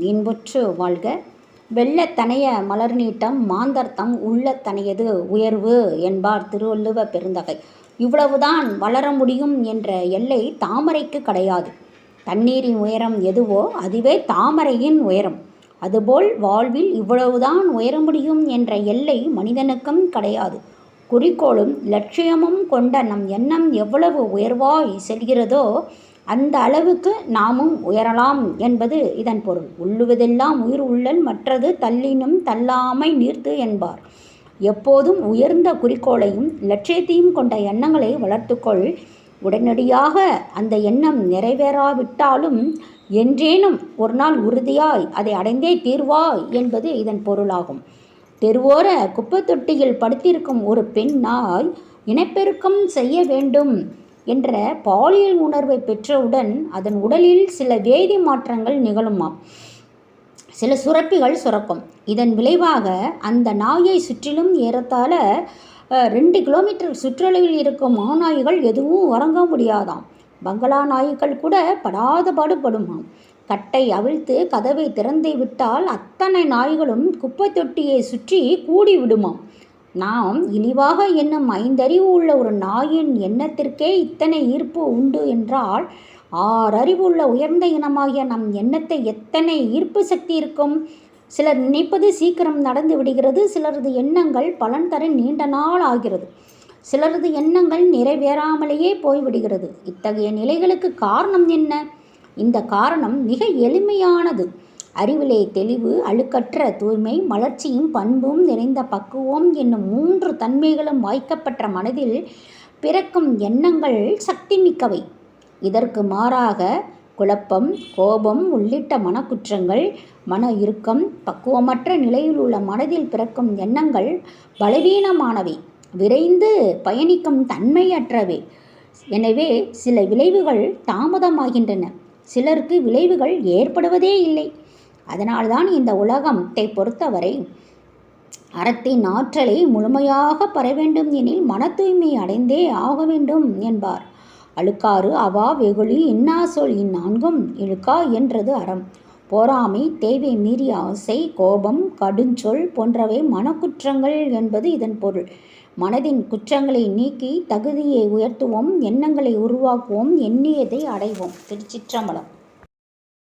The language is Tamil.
இன்புற்று வாழ்க வெள்ளத்தனைய மலர் நீட்டம் மாந்தர்தம் உள்ளத்தனையது உயர்வு என்பார் திருவள்ளுவ பெருந்தகை. இவ்வளவுதான் வளர முடியும் என்ற எல்லை தாமரைக்கு கிடையாது. தண்ணீரின் உயரம் எதுவோ அதுவே தாமரையின் உயரம். அதுபோல் வாழ்வில் இவ்வளவுதான் உயர முடியும் என்ற எல்லை மனிதனுக்கும் கிடையாது. குறிக்கோளும் லட்சியமும் கொண்ட நம் எண்ணம் எவ்வளவு உயர்வாய் செல்கிறதோ அந்த அளவுக்கு நாமும் உயரலாம் என்பது இதன் பொருள். உள்ளுவதெல்லாம் உயிர் உள்ளல் மற்றது தள்ளினும் தள்ளாமை நீர்த்து என்பார். எப்போதும் உயர்ந்த குறிக்கோளையும் லட்சியத்தையும் கொண்ட எண்ணங்களை வளர்த்துக்கொள். உடனடியாக அந்த எண்ணம் நிறைவேறாவிட்டாலும் என்றேனும் ஒரு நாள் உறுதியாய் அதை அடைந்தே தீர்வாய் என்பது இதன் பொருளாகும். தெருவோர குப்பைத்தொட்டியில் படுத்திருக்கும் ஒரு பெண் நாய் இனப்பெருக்கம் செய்ய வேண்டும் என்ற பாலியல் உணர்வை பெற்றவுடன் அதன் உடலில் சில வேதி மாற்றங்கள் நிகழுமாம். சில சுரப்பிகள் சுரக்கும். இதன் விளைவாக அந்த நாயை சுற்றிலும் ஏறத்தாழ ரெண்டு கிலோமீட்டர் சுற்றளவில் இருக்கும் மாநாய்கள் எதுவும் உறங்க முடியாதாம். பங்களா நாய்கள் கூட படாத பாடுபடுமாம் கட்டை அவிழ்த்து கதவை திறந்து விட்டால் அத்தனை நாய்களும் குப்பைத் தொட்டியை சுற்றி கூடி விடுமாம். நாம் இழிவாக என்னும் ஐந்தறிவு உள்ள ஒரு நாயின் எண்ணத்திற்கே இத்தனை ஈர்ப்பு உண்டு என்றால் ஆறறிவு உள்ள உயர்ந்த இனமாகிய நம் எண்ணத்தை எத்தனை ஈர்ப்பு சக்தி இருக்கும்? சிலர் நினைப்பது சீக்கிரம் நடந்து விடுகிறது. சிலரது எண்ணங்கள் பலன் தர நீண்ட நாள் ஆகிறது. சிலரது எண்ணங்கள் நிறைவேறாமலேயே போய்விடுகிறது. இத்தகைய நிலைகளுக்கு காரணம் என்ன? இந்த காரணம் மிக எளிமையானது. அறிவிலே தெளிவு, அழுக்கற்ற தூய்மை, மலர்ச்சியும் பண்பும் நிறைந்த பக்குவம் என்னும் மூன்று தன்மைகளும் வாய்க்கப்பெற்ற மனதில் பிறக்கும் எண்ணங்கள் சக்திமிக்கவை. இதற்கு மாறாக குழப்பம், கோபம் உள்ளிட்ட மனக்குற்றங்கள், மன இறுக்கம், பக்குவமற்ற நிலையில் உள்ள மனதில் பிறக்கும் எண்ணங்கள் பலவீனமானவை, விரைந்து பயணிக்கும் தன்மையற்றவை. எனவே சில விளைவுகள் தாமதமாகின்றன. சிலருக்கு விளைவுகள் ஏற்படுவதே இல்லை. அதனால்தான் இந்த உலகத்தை பொறுத்தவரை அறத்தின் ஆற்றலை முழுமையாகப் பெறவேண்டும் எனில் மன தூய்மை அடைந்தே ஆக வேண்டும் என்பார். அழுக்காறு, அவா, வெகுளி, இன்னா சொல் இந்நான்கும் இழுக்கா என்றது அறம். பொறாமை, தேவை மீறிய ஆசை, கோபம், கடுஞ்சொல் போன்றவை மனக்குற்றங்கள் என்பது இதன் பொருள். மனதின் குற்றங்களை நீக்கி தகுதியை உயர்த்துவோம் எண்ணங்களை உருவாக்குவோம் எண்ணியதை அடைவோம். திருச்சிற்றம்பலம்.